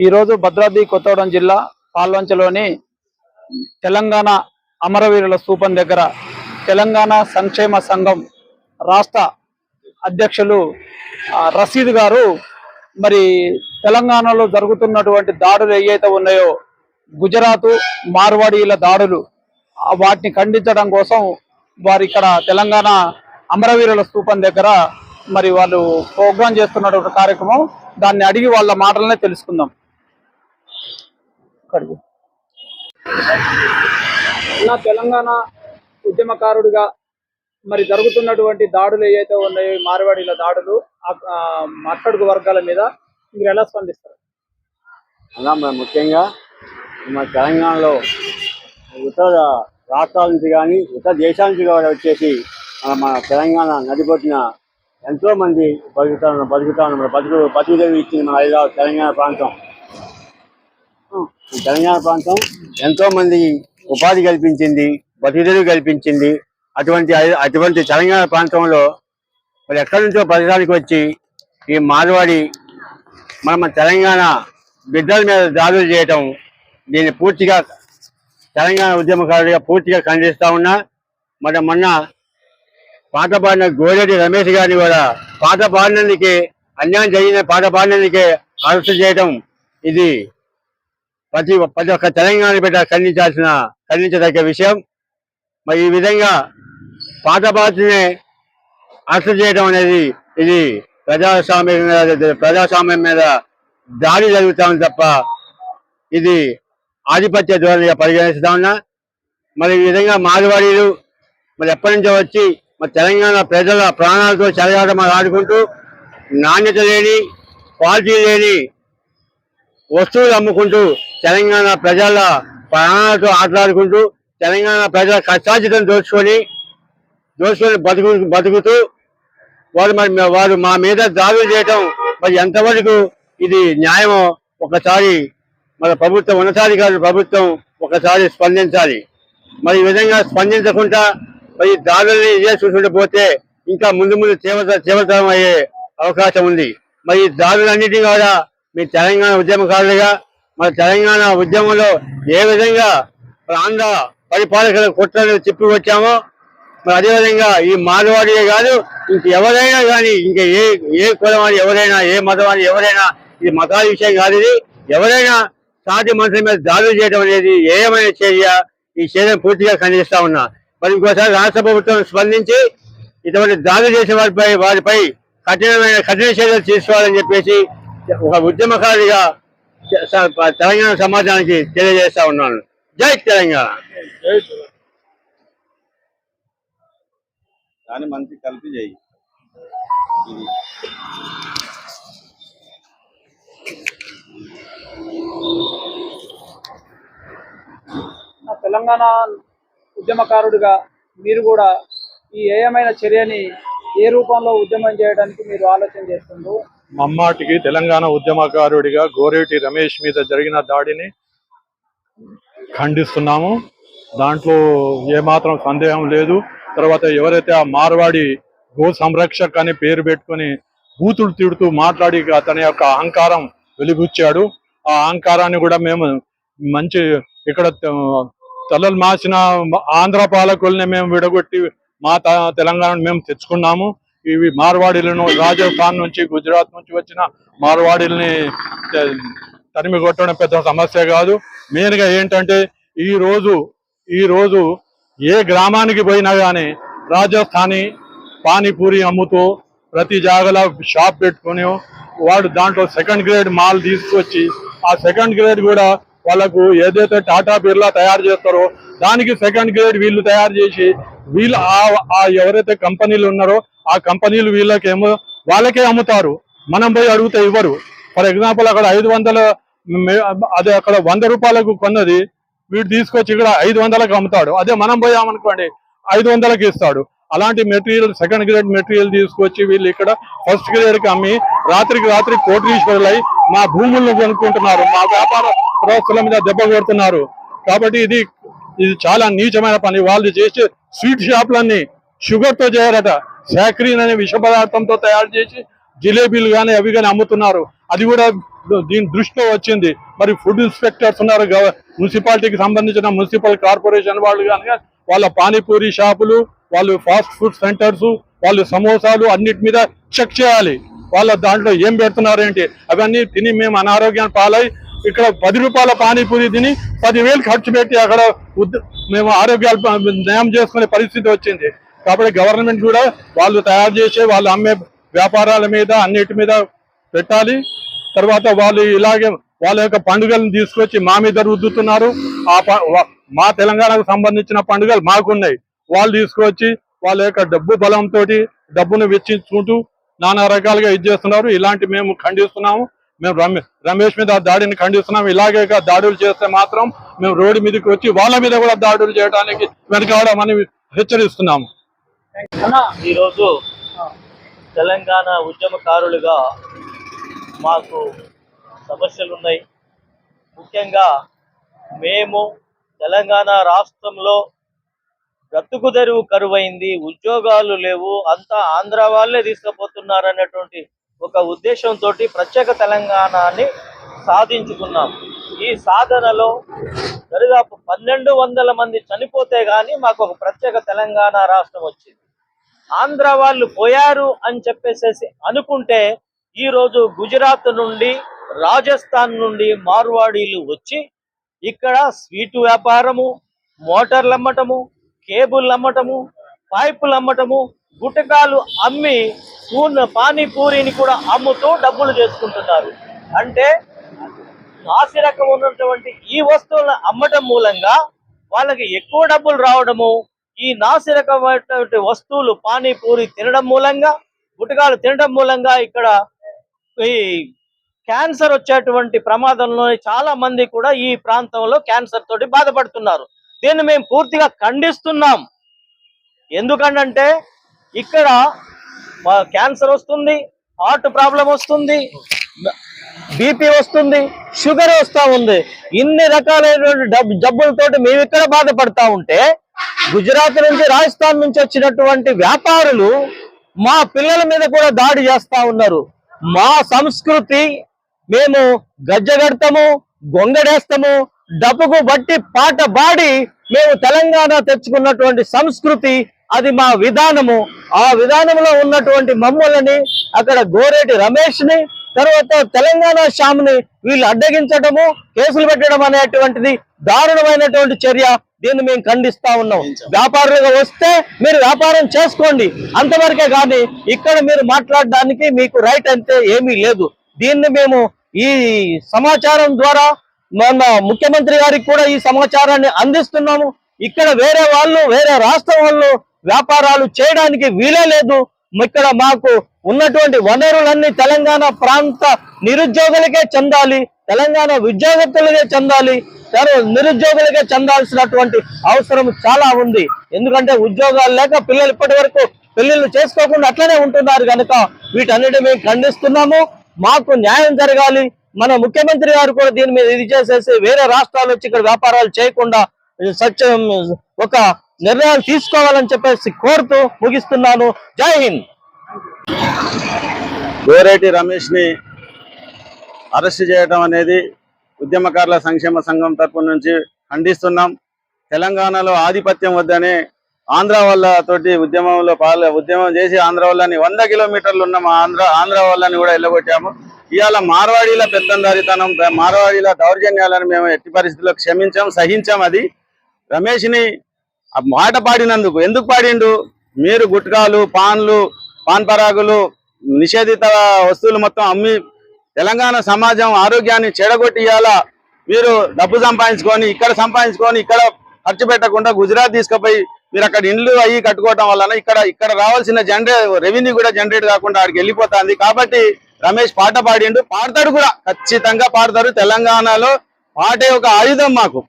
ఈరోజు భద్రాద్రి కొత్తగూడెం జిల్లా పాల్వంచలోని తెలంగాణ అమరవీరుల స్థూపం దగ్గర తెలంగాణ సంక్షేమ సంఘం రాష్ట్ర అధ్యక్షులు రసీద్ గారు మరి తెలంగాణలో జరుగుతున్నటువంటి దాడులు ఏవైతే ఉన్నాయో గుజరాత్ మార్వాడీల దాడులు వాటిని ఖండించడం కోసం వారు ఇక్కడ తెలంగాణ అమరవీరుల స్థూపం దగ్గర మరి వాళ్ళు ప్రోగ్రాం చేస్తున్నటువంటి కార్యక్రమం దాన్ని అడిగి వాళ్ళ మాటలనే తెలుసుకుందాం. నా తెలంగాణ ఉద్యమకారుడిగా మరి జరుగుతున్నటువంటి దాడులు ఏవైతే ఉన్నాయో మార్వాడీల దాడులు అట్టడుగు వర్గాల మీద మీరు ఎలా స్పందిస్తారు అలా మన ముఖ్యంగా మన తెలంగాణలో ఇతర రాష్ట్రాల నుంచి కానీ ఇతర దేశాల నుంచి కూడా వచ్చేసి మన తెలంగాణ నడిబొట్టిన ఎంతో మంది బతుకుతా ఉన్నారు బతుకుతా ఉన్నారు బతుకు బతుకుదేవి ఇచ్చింది మన హైదరాబాద్ తెలంగాణ ప్రాంతం. ఈ తెలంగాణ ప్రాంతం ఎంతో మంది ఉపాధి కల్పించింది బతుకుదేవి కల్పించింది. అటువంటి అటువంటి తెలంగాణ ప్రాంతంలో మరి ఎక్కడి నుంచో పరిసరానికి వచ్చి ఈ మార్వాడి మన తెలంగాణ బిడ్డల మీద దాడులు చేయటం దీన్ని పూర్తిగా తెలంగాణ ఉద్యమకారుడిగా పూర్తిగా ఖండిస్తా ఉన్నా. మరి మొన్న పాట పాడిన గోరెడ్డి రమేష్ గారిని కూడా పాట పాడినందుకే అన్యాయం జరిగిన పాట పాడినందుకే అరెస్టు చేయటం ఇది ప్రతి ప్రతి ఒక్క తెలంగాణ బిడ్డ ఖండించాల్సిన ఖండించదగ్గ విషయం. మరి ఈ విధంగా పాట పాడుతూనే అరెస్టు చేయడం అనేది ఇది ప్రజాస్వామ్యం మీద ప్రజాస్వామ్యం మీద దాడి జరుగుతామని తప్ప ఇది ఆధిపత్య ధోరణిగా పరిగణిస్తా ఉన్నా. మరి ఈ విధంగా మాదివాడీలు మరి ఎప్పటి నుంచో వచ్చి మరి తెలంగాణ ప్రజల ప్రాణాలతో చెలగాటం ఆడుకుంటూ నాణ్యత లేని క్వాలిటీ లేని వస్తువులు అమ్ముకుంటూ తెలంగాణ ప్రజల ప్రాణాలతో ఆటలాడుకుంటూ తెలంగాణ ప్రజల కష్టార్జితం దోచుకొని దోచుకొని బతుకు బతుకుతూ వారు మరి వారు మా మీద దాడులు చేయటం మరి ఎంతవరకు ఇది న్యాయమో ఒకసారి మన ప్రభుత్వం ఉన్నతాధికారులు ప్రభుత్వం ఒకసారి స్పందించాలి. మరి ఈ విధంగా స్పందించకుండా ఈ దాడుల్ని ఇదే చూసుకుంటూ పోతే ఇంకా ముందు ముందు తీవ్రత తీవ్రతరం అయ్యే అవకాశం ఉంది. మరి ఈ కూడా మీ తెలంగాణ ఉద్యమకారులుగా మన తెలంగాణ ఉద్యమంలో ఏ విధంగా ప్రాంత పరిపాలకుల కుట్రలు తిప్పికొచ్చామో మరి అదేవిధంగా ఈ మాధవాడియే కాదు ఇంక ఎవరైనా కానీ ఇంకా ఏ ఏ కులవాడి ఎవరైనా ఏ మతవాడి ఎవరైనా ఇది మతాల విషయం కాదు ఇది. ఎవరైనా సాటి మనుషుల మీద దాడులు చేయడం అనేది ఏమైనా చర్య ఈ చర్యను పూర్తిగా ఖండిస్తా ఉన్నా. మరి ఇంకోసారి రాష్ట్ర ప్రభుత్వం స్పందించి ఇటువంటి దాడులు చేసే వారిపై వారిపై కఠినమైన కఠిన చర్యలు తీసుకోవాలని చెప్పేసి ఒక ఉద్యమకారిగా తెలంగాణ సమాజానికి తెలియజేస్తా ఉన్నాను. జై తెలంగాణ. దాని మంచి కలిపి చేయి. తెలంగాణ ఉద్యమకారుడిగా మీరు కూడా ఈ ఏయమైన చర్యని ఏ రూపంలో ఉద్యమం చేయడానికి మీరు ఆలోచన చేస్తుండ్రు? మమ్మాటికి తెలంగాణ ఉద్యమకారుడిగా గోరేటి రమేష్ మీద జరిగిన దాడిని ఖండిస్తున్నాము. దాంట్లో ఏమాత్రం సందేహం లేదు. తర్వాత ఎవరైతే ఆ మార్వాడి గో సంరక్షక్ అని పేరు పెట్టుకొని బూతులు తిడుతూ మాట్లాడి అతని యొక్క అహంకారం వెలిబుచ్చాడు. ఆ అహంకారాన్ని కూడా మేము మంచి ఇక్కడ తలలు మాసిన ఆంధ్ర పాలకుల్ని మేము విడగొట్టి మా త- తెలంగాణను మేము తెచ్చుకున్నాము. ఇవి మార్వాడీలను రాజస్థాన్ నుంచి గుజరాత్ నుంచి వచ్చిన మార్వాడీలని తరిమి కొట్టడం పెద్ద సమస్య కాదు. మెయిన్గా ఏంటంటే ఈ రోజు ఈ రోజు ఏ గ్రామానికి పోయినా కానీ రాజస్థానీ పానీపూరి అమ్ముతూ ప్రతి జాగలో షాప్ పెట్టుకొని వాడు దాంట్లో సెకండ్ గ్రేడ్ మాల్ తీసుకొచ్చి ఆ సెకండ్ గ్రేడ్ కూడా వాళ్ళకు ఏదైతే టాటా బిర్లా తయారు చేస్తారో దానికి సెకండ్ గ్రేడ్ వీళ్ళు తయారు చేసి వీళ్ళు ఆ- ఎవరైతే కంపెనీలు ఉన్నారో ఆ కంపెనీలు వీళ్ళకేమో వాళ్ళకే అమ్ముతారు. మనం పోయి అడిగితే ఇవ్వరు. ఫర్ ఎగ్జాంపుల్ అక్కడ ఐదు వందల అదే అక్కడ వంద రూపాయలకు కొన్నది వీడు తీసుకొచ్చి ఇక్కడ ఐదు వందలకు అమ్ముతాడు. అదే మనం పోయామనుకోండి ఐదు వందలకు ఇస్తాడు. అలాంటి మెటీరియల్ సెకండ్ గ్రేడ్ మెటీరియల్ తీసుకొచ్చి వీళ్ళు ఇక్కడ ఫస్ట్ గ్రేడ్కి అమ్మి రాత్రికి రాత్రి కోటీశ్వరులై మా భూములను కొనుక్కుంటున్నారు. మా వ్యాపార వ్యవస్థల మీద దెబ్బ కొడుతున్నారు. కాబట్టి ఇది ఇది చాలా నీచమైన పని. వాళ్ళు చేసే స్వీట్ షాపులన్నీ షుగర్తో చేయరట శాక్రీన్ అనే విష పదార్థంతో తయారు చేసి జిలేబీలు కానీ అవి కానీ అమ్ముతున్నారు. అది కూడా దీని దృష్టిలో వచ్చింది. మరి ఫుడ్ ఇన్స్పెక్టర్స్ ఉన్నారు మున్సిపాలిటీకి సంబంధించిన మున్సిపల్ కార్పొరేషన్ వాళ్ళు కానీ వాళ్ళ పానీపూరి షాపులు వాళ్ళు ఫాస్ట్ ఫుడ్ సెంటర్స్ వాళ్ళు సమోసాలు అన్నిటి మీద చెక్ చేయాలి. వాళ్ళ దాంట్లో ఏం పెడుతున్నారు ఏంటి అవన్నీ తిని మేము అనారోగ్యాన్ని పాలై ఇక్కడ పది రూపాయల పానీపూరి తిని పదివేలు ఖర్చు పెట్టి అక్కడ మేము ఆరోగ్యాలు న్యాయం నయం చేసుకునే పరిస్థితి వచ్చింది. కాబట్టి గవర్నమెంట్ కూడా వాళ్ళు తయారు చేసే వాళ్ళు అమ్మే వ్యాపారాల మీద అన్నిటి మీద పెట్టాలి. తర్వాత వాళ్ళు ఇలాగే వాళ్ళ యొక్క పండుగలను తీసుకొచ్చి మా మీద రుద్దుతున్నారు. ఆ ప- మా తెలంగాణకు సంబంధించిన పండుగలు మాకున్నాయి. వాళ్ళు తీసుకొచ్చి వాళ్ళ యొక్క డబ్బు బలంతో డబ్బును వెచ్చించుకుంటూ నానా రకాలుగా ఇది చేస్తున్నారు. ఇలాంటి మేము ఖండిస్తున్నాము. మేము రమేష్ మీద దాడిని ఖండిస్తున్నాం. ఇలాగే దాడులు చేస్తే మాత్రం మేము రోడ్డు మీదకి వచ్చి వాళ్ళ మీద కూడా దాడులు చేయడానికి వెనకాడమని హెచ్చరిస్తున్నాము. ఈరోజు తెలంగాణ ఉద్యమకారులుగా మాకు సమస్యలు ఉన్నాయి. ముఖ్యంగా మేము తెలంగాణ రాష్ట్రంలో బ్రతుకు తెరువు కరువైంది ఉద్యోగాలు లేవు అంతా ఆంధ్ర వాళ్ళే తీసుకుపోతున్నారు అన్నటువంటి ఒక ఉద్దేశంతో ప్రత్యేక తెలంగాణని సాధించుకున్నాం. ఈ సాధనలో దరిదాపు పన్నెండు వందల మంది చనిపోతే గాని మాకు ఒక ప్రత్యేక తెలంగాణ రాష్ట్రం వచ్చింది. ఆంధ్ర వాళ్ళు పోయారు అని చెప్పేసేసి అనుకుంటే ఈరోజు గుజరాత్ నుండి రాజస్థాన్ నుండి మార్వాడీలు వచ్చి ఇక్కడ స్వీటు వ్యాపారము మోటార్లు అమ్మటము కేబుల్ అమ్మటము పైపులు అమ్మటము గుటకాలు అమ్మి పానీపూరిని కూడా అమ్ముతూ డబ్బులు చేసుకుంటున్నారు. అంటే నాసిరకం ఉన్నటువంటి ఈ వస్తువులను అమ్మటం మూలంగా వాళ్ళకి ఎక్కువ డబ్బులు రావడము ఈ నాసిరకమైనటువంటి వస్తువులు పానీపూరి తినడం మూలంగా గుటకాలు తినడం మూలంగా ఇక్కడ ఈ క్యాన్సర్ వచ్చేటువంటి ప్రమాదంలో చాలా మంది కూడా ఈ ప్రాంతంలో క్యాన్సర్ తోటి బాధపడుతున్నారు. దీన్ని మేము పూర్తిగా ఖండిస్తున్నాం. ఎందుకంటే ఇక్కడ మా క్యాన్సర్ వస్తుంది హార్ట్ ప్రాబ్లం వస్తుంది బీపీ వస్తుంది షుగర్ వస్తూ ఉంది. ఇన్ని రకాలైనటువంటి డబ్బు జబ్బులతోటి మేము ఇక్కడ బాధపడతా ఉంటే గుజరాత్ నుంచి రాజస్థాన్ నుంచి వచ్చినటువంటి వ్యాపారులు మా పిల్లల మీద కూడా దాడి చేస్తా ఉన్నారు. మా సంస్కృతి మేము గజ్జగడతాము గొంగడేస్తాము డబ్బుకు బట్టి పాట పాడి మేము తెలంగాణ తెచ్చుకున్నటువంటి సంస్కృతి అది మా విధానము. ఆ విధానంలో ఉన్నటువంటి మమ్మల్ని అక్కడ గోరేటి రమేష్ని తర్వాత తెలంగాణ శ్యామ్ని వీళ్ళు అడ్డగించడము కేసులు పెట్టడం అనేటువంటిది దారుణమైనటువంటి చర్య. దీన్ని మేము ఖండిస్తా ఉన్నాం. వ్యాపారులుగా వస్తే మీరు వ్యాపారం చేసుకోండి. అంతవరకే కానీ ఇక్కడ మీరు మాట్లాడడానికి మీకు రైట్ అంతే ఏమీ లేదు. దీన్ని మేము ఈ సమాచారం ద్వారా మన ముఖ్యమంత్రి గారికి కూడా ఈ సమాచారాన్ని అందిస్తున్నాము. ఇక్కడ వేరే వాళ్ళు వేరే రాష్ట్రం వాళ్ళు వ్యాపారాలు చేయడానికి వీలే లేదు. ఇక్కడ మాకు ఉన్నటువంటి వనరులన్నీ తెలంగాణ ప్రాంత నిరుద్యోగులకే చెందాలి తెలంగాణ ఉద్యోగస్తులకే చెందాలి నిరుద్యోగులకే చెందాల్సినటువంటి అవసరం చాలా ఉంది. ఎందుకంటే ఉద్యోగాలు లేక పిల్లలు ఇప్పటి వరకు పెళ్ళిళ్ళు చేసుకోకుండా అట్లనే ఉంటున్నారు కనుక వీటన్నిటి మేము ఖండిస్తున్నాము. మాకు న్యాయం జరగాలి. మన ముఖ్యమంత్రి గారు కూడా దీని మీద ఇది చేసేసి వేరే రాష్ట్రాలు వచ్చి ఇక్కడ వ్యాపారాలు చేయకుండా సత్యం ఒక నిర్ణయాలు తీసుకోవాలని చెప్పేసి కోరుతూ ముగిస్తున్నాను. జై హింద్. గోరేటి రమేష్ని అరెస్ట్ చేయడం అనేది ఉద్యమకారుల సంక్షేమ సంఘం తరపు నుంచి ఖండిస్తున్నాం. తెలంగాణలో ఆధిపత్యం వద్దనే ఆంధ్ర వాళ్ళతోటి ఉద్యమంలో పాల ఉద్యమం చేసి ఆంధ్ర వాళ్ళని వంద కిలోమీటర్లు ఉన్న మా ఆంధ్ర ఆంధ్ర వాళ్ళని కూడా వెళ్ళగొట్టాము ఇవాళ మార్వాడీల పెత్తందారితనం మార్వాడీల దౌర్జన్యాలను మేము ఎట్టి పరిస్థితుల్లో క్షమించాం సహించాం అది. రమేష్ని ఆ మాట పాడినందుకు ఎందుకు పాడిండు? మీరు గుట్కాలు పాన్లు పాన్ పరాగులు నిషేధిత వస్తువులు మొత్తం అమ్మి తెలంగాణ సమాజం ఆరోగ్యాన్ని చెడగొట్టియాలా మీరు డబ్బు సంపాదించుకొని ఇక్కడ సంపాదించుకొని ఇక్కడ ఖర్చు పెట్టకుండా గుజరాత్ తీసుకుపోయి మీరు అక్కడ ఇండ్లు అయ్యి కట్టుకోవటం వలన ఇక్కడ ఇక్కడ రావాల్సిన జనరే రెవెన్యూ కూడా జనరేట్ కాకుండా ఆడికి వెళ్ళిపోతుంది. కాబట్టి రమేష్ పాట పాడిండు. పాడతాడు కూడా. ఖచ్చితంగా పాడతారు. తెలంగాణలో పాటే ఒక ఆయుధం మాకు.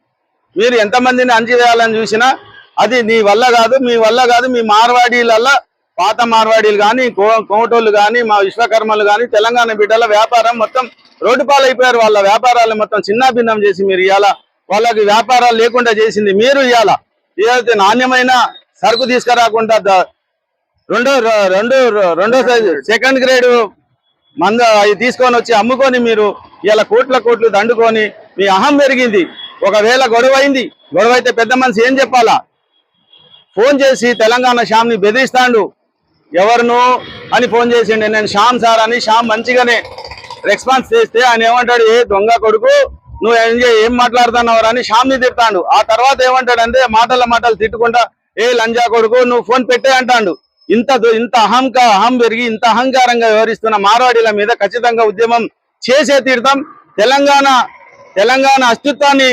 మీరు ఎంతమందిని అంచివేయాలని చూసినా అది నీ వల్ల కాదు మీ వల్ల కాదు మీ మార్వాడీలల్లా పాత మార్వాడీలు కానీ కోటోళ్ళు కానీ మా విశ్వకర్మలు కానీ తెలంగాణ బిడ్డల వ్యాపారం మొత్తం రోడ్డు పాలైపోయారు. వాళ్ళ వ్యాపారాలు మొత్తం చిన్నాభిన్నం చేసి మీరు ఇవాళ వాళ్ళకి వ్యాపారాలు లేకుండా చేసింది మీరు ఇవాళ ఏదైతే నాణ్యమైన సరుకు తీసుకురాకుండా రెండో రెండు రెండో సెకండ్ గ్రేడ్ మంద అవి తీసుకొని వచ్చి అమ్ముకొని మీరు ఇలా కోట్ల కోట్లు దండుకొని మీ అహం పెరిగింది. ఒకవేళ గొడవ అయింది గొడవ అయితే పెద్ద మనిషి ఏం చెప్పాలా? ఫోన్ చేసి తెలంగాణ శ్యామ్ని బెదిరిస్తాడు. ఎవరును అని ఫోన్ చేసిండు. నేను శ్యామ్ సార్ అని శ్యామ్ మంచిగానే రెస్పాన్స్ చేస్తే ఆయన ఏమంటాడు ఏ దొంగ కొడుకు నువ్వు ఏం ఏం మాట్లాడుతున్నావు అని శ్యామ్ని తిడతాడు. ఆ తర్వాత ఏమంటాడంటే మాటల మాటలు తిట్టుకుంటా ఏ లంజా కొడుకు నువ్వు ఫోన్ పెట్టే అంటాడు. ఇంత ఇంత అహంకా అహం పెరిగి ఇంత అహంకారంగా వ్యవహరిస్తున్న మార్వాడీల మీద ఖచ్చితంగా ఉద్యమం చేసే తీర్థం తెలంగాణ తెలంగాణ అస్తిత్వాన్ని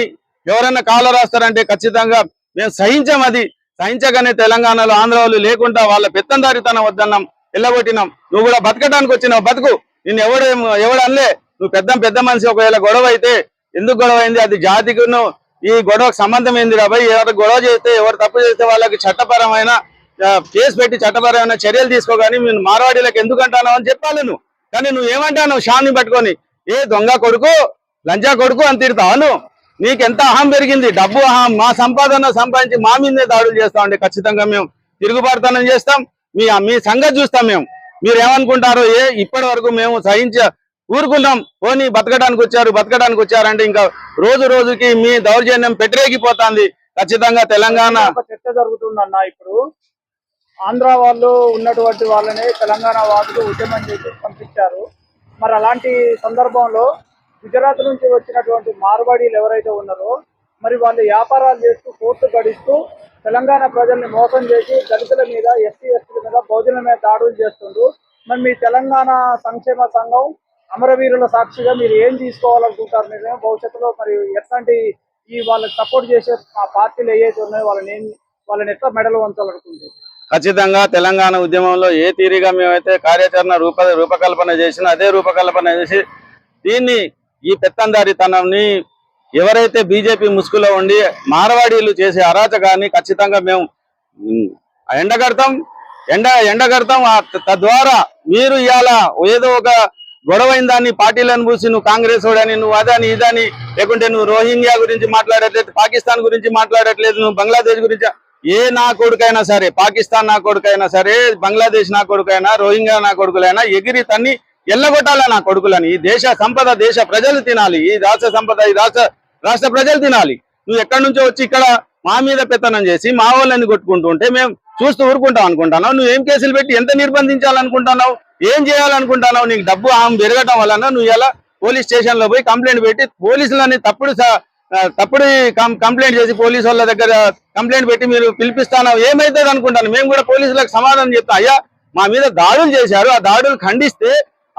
ఎవరైనా కాల రాస్తారంటే ఖచ్చితంగా మేము సహించాం అది. సహించగానే తెలంగాణలో ఆంధ్ర వాళ్ళు లేకుండా వాళ్ళ పెత్తందారితనం వద్దన్నాం వెళ్ళగొట్టినాం నువ్వు కూడా బతకడానికి వచ్చినావు బతుకు. నిన్ను ఎవడు ఎవడు అనలే నువ్వు పెద్ద పెద్ద మనిషి ఒకవేళ గొడవ అయితే ఎందుకు గొడవ అయింది? అది జాతికి ఈ గొడవకు సంబంధం ఏంది రాబాయి ఎవరు గొడవ చేస్తే ఎవరు తప్పు చేస్తే వాళ్ళకి చట్టపరమైన కేసు పెట్టి చట్టపరమైన చర్యలు తీసుకోగాని నేను మార్వాడీలకు ఎందుకు అంటాను అని చెప్పాలి నువ్వు. కానీ నువ్వు ఏమంటావు షాన్ని పట్టుకొని. ఏ దొంగ కొడుకు లంచా కొడుకు అని తిడతావు నీకెంత అహం పెరిగింది? డబ్బు అహం. మా సంపాదన సంపాదించి మా మీదే దాడులు చేస్తాం అండి ఖచ్చితంగా మేము తిరుగుబడతానం చేస్తాం. మీ మీ సంగతి చూస్తాం మేము. మీరు ఏమనుకుంటారో ఏ ఇప్పటి వరకు మేము సహించ ఊరుకున్నాం పోనీ బతకడానికి వచ్చారు బతకడానికి వచ్చారంటే ఇంకా రోజు రోజుకి మీ దౌర్జన్యం పెట్టరేగిపోతుంది ఖచ్చితంగా తెలంగాణ చర్చ జరుగుతుందన్న ఇప్పుడు. ఆంధ్ర వాళ్ళు ఉన్నటువంటి వాళ్ళని తెలంగాణ వాళ్ళు ఉద్యమం చేసి పంపించారు. మరి అలాంటి సందర్భంలో గుజరాత్ నుంచి వచ్చినటువంటి మార్వాడీలు ఎవరైతే ఉన్నారో మరి వాళ్ళు వ్యాపారాలు చేస్తూ కోర్టు గడిస్తూ తెలంగాణ ప్రజల్ని మోసం చేసి దళితుల మీద ఎస్సీ ఎస్టీల మీద భోజనం మీద దాడులు చేస్తుండ్రు. మరి మీ తెలంగాణ సంక్షేమ సంఘం అమరవీరుల సాక్షిగా మీరు ఏం తీసుకోవాలనుకుంటారు? మీరు భవిష్యత్తులో మరి ఎట్లాంటి ఈ వాళ్ళకి సపోర్ట్ చేసే ఆ పార్టీలు ఏవైతే ఉన్నాయో వాళ్ళని ఏం వాళ్ళని ఎట్లా మెడలు వంచాలనుకుంటారు ఖచ్చితంగా తెలంగాణ ఉద్యమంలో ఏ తీరిగా మేమైతే కార్యాచరణ రూప రూపకల్పన చేసినా అదే రూపకల్పన చేసి దీన్ని ఈ పెత్తందారితనాన్ని ఎవరైతే బీజేపీ ముసుగులో ఉండి మార్వాడీలు చేసే అరాచకాన్ని ఖచ్చితంగా మేము ఎండగడతాం. ఎండ ఎండగడతాం. తద్వారా మీరు ఇవాళ ఏదో ఒక గొడవైన దాన్ని పార్టీలను పూసి నువ్వు కాంగ్రెస్ వాడని నువ్వు అదని ఇదని లేకుంటే నువ్వు రోహింగ్యా గురించి మాట్లాడట్లేదు పాకిస్తాన్ గురించి మాట్లాడట్లేదు నువ్వు బంగ్లాదేశ్ గురించి ఏ నా కొడుకైనా సరే పాకిస్తాన్ నా కొడుకైనా సరే బంగ్లాదేశ్ నా కొడుకైనా రోహింగ్యా నా కొడుకులైనా ఎగిరి తన్ని ఎల్లగొట్టాలా నా కొడుకులని? ఈ దేశ సంపద దేశ ప్రజలు తినాలి. ఈ రాష్ట్ర సంపద ఈ రాష్ట్ర రాష్ట్ర ప్రజలు తినాలి. నువ్వు ఎక్కడి నుంచో వచ్చి ఇక్కడ మా మీద పెత్తనం చేసి మా వాళ్ళని కొట్టుకుంటూ ఉంటే మేము చూస్తూ ఊరుకుంటాం అనుకుంటున్నావు. నువ్వు ఏం కేసులు పెట్టి ఎంత నిర్బంధించాలనుకుంటున్నావు? ఏం చేయాలనుకుంటున్నావు? నీకు డబ్బు ఆమె పెరగటం వలన నువ్వు ఎలా పోలీస్ స్టేషన్లో పోయి కంప్లైంట్ పెట్టి పోలీసులని తప్పుడు స- తప్పుడు కంప్లైంట్ చేసి పోలీసు వాళ్ళ దగ్గర కంప్లైంట్ పెట్టి మీరు పిలిపిస్తాను ఏమైతుంది అనుకుంటాను. మేము కూడా పోలీసులకు సమాధానం చెప్తాం. అయ్యా మా మీద దాడులు చేశారు. ఆ దాడులు ఖండిస్తే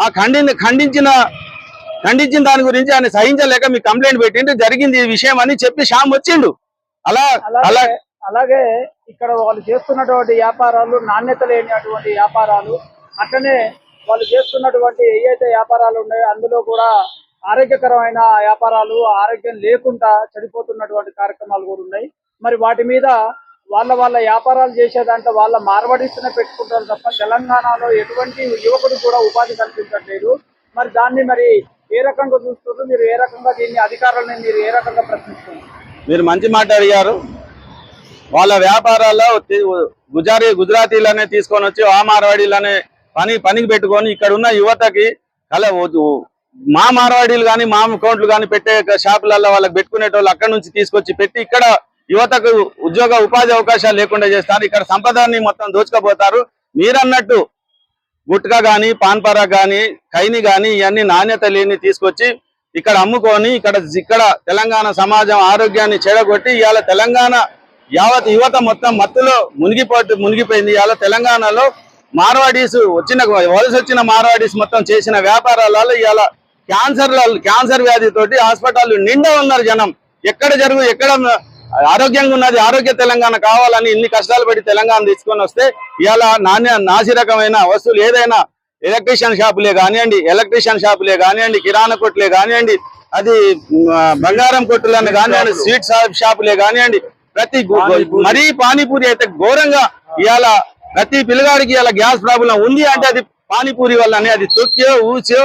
ఆ ఖండి ఖండించిన ఖండించిన దాని గురించి ఆయన సహించలేక మీ కంప్లైంట్ పెట్టిండు జరిగింది ఈ విషయం అని చెప్పి శ్యామ్ వచ్చిండు. అలా అలా అలాగే ఇక్కడ వాళ్ళు చేస్తున్నటువంటి వ్యాపారాలు నాణ్యత లేనటువంటి వ్యాపారాలు అట్లనే వాళ్ళు చేస్తున్నటువంటి ఏవైతే వ్యాపారాలు ఉన్నాయో అందులో కూడా ఆరోగ్యకరమైన వ్యాపారాలు ఆరోగ్యం లేకుండా చెడిపోతున్నటువంటి కార్యక్రమాలు కూడా ఉన్నాయి. మరి వాటి మీద వాళ్ళ వాళ్ళ వ్యాపారాలు చేసే దాంట్లో వాళ్ళ మార్వడిస్తూనే పెట్టుకుంటారు తప్ప తెలంగాణలో ఎటువంటి యువకుడు కూడా ఉపాధి కల్పించట్లేదు. మరి దాన్ని మరి ఏ రకంగా చూస్తున్నారు? మీరు ఏ రకంగా దీన్ని అధికారులని మీరు ఏ రకంగా ప్రశ్నిస్తున్నారు? మీరు మంచి మాట అడిగారు. వాళ్ళ వ్యాపారాల్లో గుజారీ గుజరాతీలనే తీసుకొని వచ్చి ఆ మార్వాడీలనే పని పనికి పెట్టుకొని ఇక్కడ ఉన్న యువతకి కల మా మార్వాడీలు కానీ మా అకౌంట్లు కానీ పెట్టే షాపులలో వాళ్ళకి పెట్టుకునేటోళ్ళు అక్కడ నుంచి తీసుకొచ్చి పెట్టి ఇక్కడ యువతకు ఉద్యోగ ఉపాధి అవకాశాలు లేకుండా చేస్తారు. ఇక్కడ సంపదాన్ని మొత్తం దోచుకపోతారు. మీరన్నట్టు గుట్కా కానీ పాన్పరా కానీ కైని కానీ ఇవన్నీ నాణ్యత లేని తీసుకొచ్చి ఇక్కడ అమ్ముకొని ఇక్కడ ఇక్కడ తెలంగాణ సమాజం ఆరోగ్యాన్ని చెడగొట్టి ఇవాళ తెలంగాణ యావత్ యువత మొత్తం మత్తులో మునిగిపోతు మునిగిపోయింది. ఇవాళ తెలంగాణలో మార్వాడీస్ వచ్చిన వలస వచ్చిన మార్వాడీస్ మొత్తం చేసిన వ్యాపారాలలో ఇవాళ క్యాన్సర్ క్యాన్సర్ వ్యాధితోటి హాస్పిటల్ నిండా ఉన్నారు జనం. ఎక్కడ జరుగు ఎక్కడ ఆరోగ్యంగా ఉన్నది ఆరోగ్య తెలంగాణ కావాలని ఇన్ని కష్టాలు పడి తెలంగాణ తీసుకొని వస్తే ఇవాళ నాణ్య నాసి రకమైన వస్తువులు ఏదైనా ఎలక్ట్రీషియన్ షాపులే కానివ్వండి ఎలక్ట్రీషియన్ షాపులే కానివ్వండి కిరాణా కొట్లే కానివ్వండి అది బంగారం కొట్టులని కానివ్వండి స్వీట్ షాప్ షాపులే కానివ్వండి ప్రతి మరీ పానీపూరి అయితే ఘోరంగా ఇవాళ ప్రతి పిల్లగాడికి ఇవాళ గ్యాస్ ప్రాబ్లం ఉంది అంటే అది పానీపూరి వల్లనే అది తొక్కియో ఊసో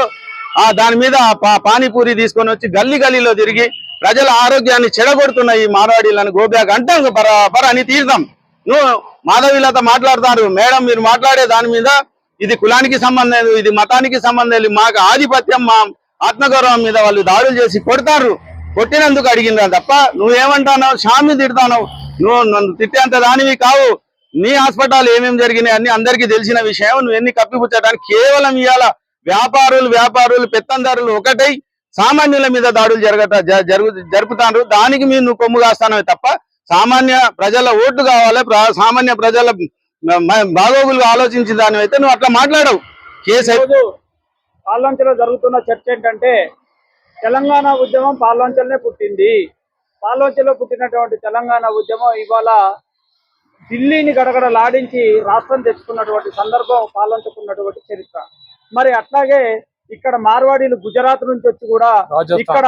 ఆ దాని మీద పానీపూరి తీసుకొని వచ్చి గల్లీ గల్లీలో తిరిగి ప్రజల ఆరోగ్యాన్ని చెడగొడుతున్న ఈ మారవాడీలను గోబ్యాక్ అంటాం. బరాబర్ అని తీర్థం నువ్వు మాధవీలతో మాట్లాడతారు. మేడం మీరు మాట్లాడే దాని మీద ఇది కులానికి సంబంధం లేదు ఇది మతానికి సంబంధం లేదు మాకు ఆధిపత్యం మా ఆత్మగౌరవం మీద వాళ్ళు దాడులు చేసి కొడతారు. కొట్టినందుకు అడిగిన తప్ప నువ్వేమంటావు షామి తిడతావు నువ్వు నన్ను తిట్టేంత దానివి కావు. నీ హాస్పిటల్ ఏమేమి జరిగినాయి అన్ని అందరికీ తెలిసిన విషయం. నువ్వు ఎన్ని కప్పిపుచ్చడానికి కేవలం ఇవాళ వ్యాపారులు వ్యాపారులు పెత్తందారులు ఒకటై సామాన్యుల మీద దాడులు జరగట జ- జరుగు జరుపుతాను దానికి మీరు నువ్వు కొమ్ము కాస్తానవి తప్ప సామాన్య ప్రజల ఓట్లు కావాలి సామాన్య ప్రజల బాగోగులు ఆలోచించిన దాని అయితే నువ్వు అట్లా మాట్లాడవు. కేసు అయి- జరుగుతున్న చర్చ ఏంటంటే తెలంగాణ ఉద్యమం పాల్వంచలనే పుట్టింది. పాల్వంచలో పుట్టినటువంటి తెలంగాణ ఉద్యమం ఇవాళ ఢిల్లీని గడగడలాడించి రాష్ట్రం తెచ్చుకున్నటువంటి సందర్భం పాల్వంచుకున్నటువంటి చరిత్ర. మరి అట్లాగే ఇక్కడ మార్వాడీలు గుజరాత్ నుంచి వచ్చి కూడా. ఇక్కడ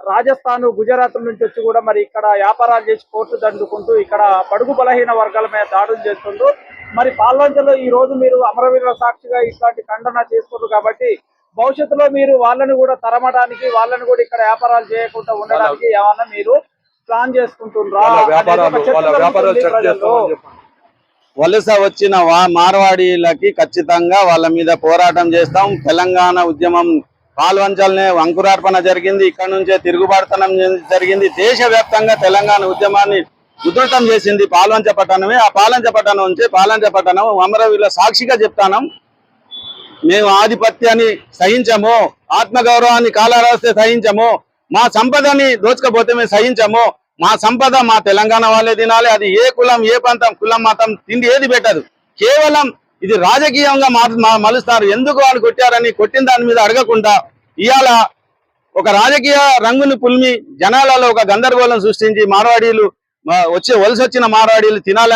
రాజస్థాన్ గుజరాత్ నుంచి వచ్చి కూడా మరి ఇక్కడ వ్యాపారాలు చేసి కోర్టు దండుకుంటూ ఇక్కడ బడుగు బలహీన వర్గాల మీద దాడులు చేస్తుండ్రు మరి పాల్వంచలో ఈ రోజు మీరు అమరవీరుల సాక్షిగా ఇట్లాంటి ఖండన చేస్తున్నారు కాబట్టి భవిష్యత్తులో మీరు వాళ్ళని కూడా తరమడానికి వాళ్ళని కూడా ఇక్కడ వ్యాపారాలు చేయకుండా ఉండడానికి ఏమన్నా మీరు ప్లాన్ చేసుకుంటుండ్రా వలస వచ్చిన వా మార్వాడీలకి ఖచ్చితంగా వాళ్ళ మీద పోరాటం చేస్తాం. తెలంగాణ ఉద్యమం పాల్వంచల్నే అంకురార్పణ జరిగింది. ఇక్కడ నుంచే తిరుగుబాటుతనం జరిగింది. దేశవ్యాప్తంగా తెలంగాణ ఉద్యమాన్ని ఉధృతం చేసింది పాల్వంచ పట్టణమే. ఆ పాలంచ పట్టణం నుంచి పాలంచ పట్టణం అమరవీరుల సాక్షిగా చెప్తాను. మేము ఆధిపత్యాన్ని సహించము. ఆత్మగౌరవాన్ని కాలరాస్తే సహించము. మా సంపదని దోచుకపోతే మేము సహించము. మా సంపద మా తెలంగాణ వాళ్ళే తినాలి అది ఏ కులం ఏ ప్రాంతం కులం మతం తిండి ఏది పెట్టదు. కేవలం ఇది రాజకీయంగా మలుస్తారు. ఎందుకు వాళ్ళు కొట్టారని కొట్టిన దాని మీద అడగకుండా ఇవాళ ఒక రాజకీయ రంగుని పుల్మి జనాలలో ఒక గందరగోళం సృష్టించి మార్వాడీలు వచ్చే వచ్చి వలస వచ్చిన మార్వాడీలు తినాల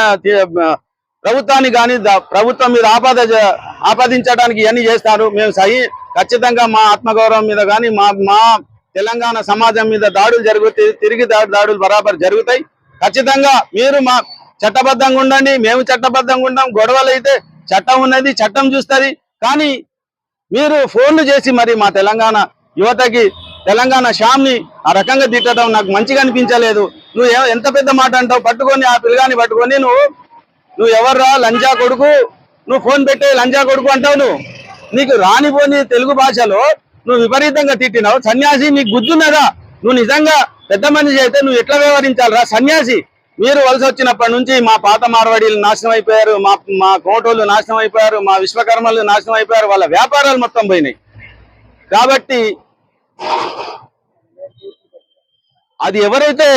ప్రభుత్వాన్ని కానీ ప్రభుత్వం మీద ఆపాద ఆపాదించడానికి ఇవన్నీ చేస్తారు. మేము సహి ఖచ్చితంగా మా ఆత్మగౌరవం మీద కానీ మా మా తెలంగాణ సమాజం మీద దాడులు జరుగుతాయి తిరిగి దాడి దాడులు బరాబర్ జరుగుతాయి. ఖచ్చితంగా మీరు మా చట్టబద్ధంగా ఉండండి మేము చట్టబద్ధంగా ఉంటాం గొడవలు అయితే చట్టం ఉన్నది చట్టం చూస్తుంది. కానీ మీరు ఫోన్లు చేసి మరి మా తెలంగాణ యువతకి తెలంగాణ శ్యామ్ని ఆ రకంగా తిట్టడం నాకు మంచిగా అనిపించలేదు. నువ్వు ఎంత పెద్ద మాట అంటావు? పట్టుకొని ఆ పిల్లగాని పట్టుకొని నువ్వు నువ్వు ఎవర్రా? లంజా కొడుకు? నువ్వు ఫోన్ పెట్టే లంజా కొడుకు అంటావు నువ్వు. నీకు రానిపోని తెలుగు భాషలో నువ్వు విపరీతంగా తిట్టినావు. సన్యాసి నీకు గుజ్జున్నదా నువ్వు నిజంగా పెద్ద మనిషి అయితే నువ్వు ఎట్లా వ్యవహరించాలిరా? సన్యాసి మీరు వలస వచ్చినప్పటి నుంచి మా పాత మార్వాడీలు నాశనం అయిపోయారు మా మా కోటోళ్ళు నాశనం అయిపోయారు మా విశ్వకర్మలు నాశనం అయిపోయారు వాళ్ళ వ్యాపారాలు మొత్తం పోయినాయి. కాబట్టి అది ఎవరైతే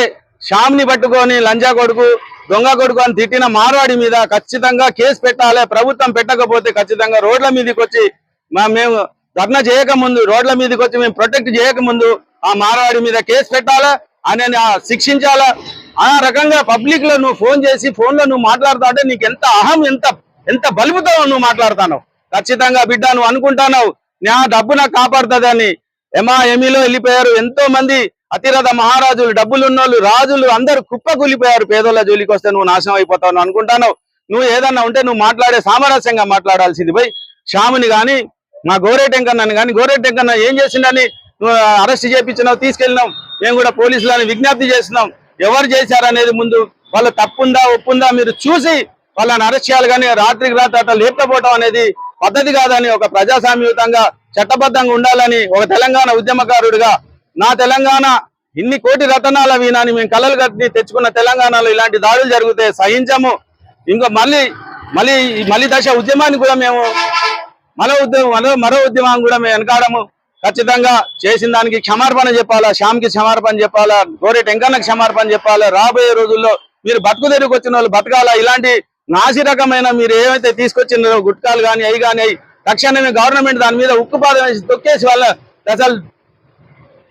శ్యామ్ని పట్టుకొని లంజా కొడుకు దొంగ కొడుకు అని తిట్టిన మార్వాడి మీద ఖచ్చితంగా కేసు పెట్టాలి ప్రభుత్వం పెట్టకపోతే ఖచ్చితంగా రోడ్ల మీదకి వచ్చి మా- మేము ధర్నా చేయక ముందు రోడ్ల మీదకి వచ్చి మేము ప్రొటెక్ట్ చేయక ముందు ఆ మారవాడి మీద కేసు పెట్టాలా? ఆయన శిక్షించాలా? ఆ రకంగా పబ్లిక్లో నువ్వు ఫోన్ చేసి ఫోన్లో నువ్వు మాట్లాడుతా అంటే నీకు ఎంత అహం ఎంత ఎంత బలుపుతో నువ్వు మాట్లాడుతున్నావు ఖచ్చితంగా బిడ్డ నువ్వు అనుకుంటున్నావు నా డబ్బు నాకు కాపాడుతుందని. ఎమా ఎమీలో వెళ్ళిపోయారు? ఎంతో మంది అతిరథ మహారాజులు డబ్బులున్నోళ్ళు రాజులు అందరు కుప్ప కూలిపోయారు. పేదోళ్ళ జోలికి వస్తే నువ్వు నాశనం అయిపోతావు నువ్వు అనుకుంటావు నువ్వు ఏదన్నా ఉంటే నువ్వు మాట్లాడే సామరస్యంగా మాట్లాడాల్సింది. పోయి శ్యాముని కానీ మా గోరేటెంకన్నని కానీ గోరేటెంకన్న ఏం చేసిండని అరెస్ట్ చేయించినావు తీసుకెళ్ళినాం మేము కూడా పోలీసులని విజ్ఞప్తి చేస్తున్నాం ఎవరు చేశారనేది ముందు వాళ్ళ తప్పుందా ఒప్పుందా మీరు చూసి వాళ్ళని అరెస్ట్ చేయాలి కానీ రాత్రికి రాత్రి అట్లా లేపకపోవడం అనేది పద్ధతి కాదని ఒక ప్రజాస్వామ్యయుతంగా చట్టబద్ధంగా ఉండాలని ఒక తెలంగాణ ఉద్యమకారుడిగా నా తెలంగాణ ఇన్ని కోటి రతనాల వీనాన్ని మేము కలలు కట్టి తెచ్చుకున్న తెలంగాణలో ఇలాంటి దాడులు జరిగితే సహించము. ఇంకా మళ్ళీ మళ్ళీ మళ్ళీ దశ ఉద్యమాన్ని కూడా మేము మరో ఉద్యమం మరో ఉద్యమం కూడా మేము వెనకాడము. ఖచ్చితంగా చేసిన దానికి క్షమార్పణ చెప్పాలా శ్యామ్కి క్షమార్పణ చెప్పాలా గోరే టెంకన్నకి క్షమార్పణ చెప్పాలా రాబోయే రోజుల్లో మీరు బతుకు తెరుగు వచ్చిన వాళ్ళు బతకాలా? ఇలాంటి నాసి రకమైన మీరు ఏమైతే తీసుకొచ్చినారో గుట్కాలు కానీ అవి కానీ అవి తక్షణమే గవర్నమెంట్ దాని మీద ఉక్కుపాదం వేసి తొక్కేసి వాళ్ళ అసలు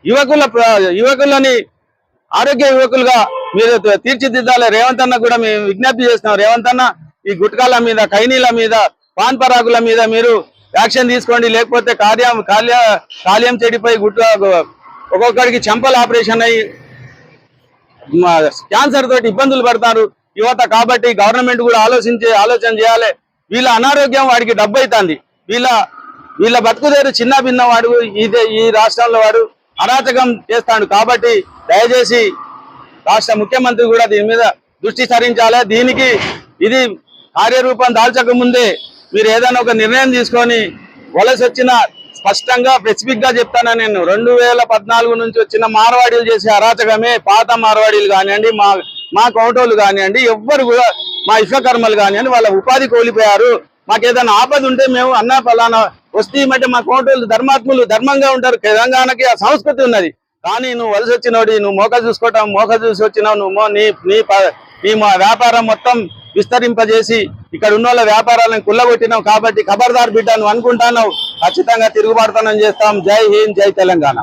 యువకుల యువకులని ఆరోగ్య యువకులుగా మీరు తీర్చిదిద్దాలి. రేవంత్ అన్న కూడా మేము విజ్ఞప్తి చేస్తున్నాం. రేవంత్ అన్న ఈ గుట్కాల మీద ఖైనీల మీద పాన్ పరాకుల మీద మీరు యాక్షన్ తీసుకోండి లేకపోతే కార్యం కాల్య కాల్యం చెడిపోయి గుట్ట ఒక్కొక్కడికి చెంపల ఆపరేషన్ అయ్యి క్యాన్సర్ తోటి ఇబ్బందులు పడతారు. యువత కాబట్టి గవర్నమెంట్ కూడా ఆలోచించే ఆలోచన చేయాలి. వీళ్ళ అనారోగ్యం వాడికి డబ్బు అవుతుంది వీళ్ళ వీళ్ళ బతుకుదేరు చిన్న భిన్న వాడు ఇదే ఈ రాష్ట్రంలో వాడు అరాచకం చేస్తాడు. కాబట్టి దయచేసి రాష్ట్ర ముఖ్యమంత్రి కూడా దీని మీద దృష్టి సారించాలి. దీనికి ఇది కార్యరూపం దాల్చక ముందే మీరు ఏదైనా ఒక నిర్ణయం తీసుకొని వలస వచ్చిన స్పష్టంగా స్పెసిఫిక్గా చెప్తాను నేను? రెండు వేల పద్నాలుగు నుంచి వచ్చిన మార్వాడీలు చేసే అరాచకమే పాత మార్వాడీలు కానివ్వండి మా మా కౌటోలు కానివ్వండి ఎవ్వరు కూడా మా విశ్వకర్మలు కానివ్వండి వాళ్ళ ఉపాధి కోల్పోయారు. మాకు ఏదైనా ఆపద ఉంటే మేము అన్న ఫలానా వస్తేమంటే మా కౌటోలు ధర్మాత్ములు ధర్మంగా ఉంటారు. తెలంగాణకి ఆ సంస్కృతి ఉన్నది. కానీ నువ్వు వలస వచ్చినోడి నువ్వు మోక చూసుకోవటం మోక చూసి వచ్చినావు నువ్వు నీ నీ మేము ఆ మా వ్యాపారం మొత్తం విస్తరింపజేసి ఇక్కడ ఉన్న వాళ్ళ వ్యాపారాలను కుల్లగొట్టినాం కాబట్టి ఖబర్దార్ బిడ్డ అనుకుంటాను ఖచ్చితంగా తిరుగుబాటుతనం చేస్తాం. జై హింద్ జై తెలంగాణ.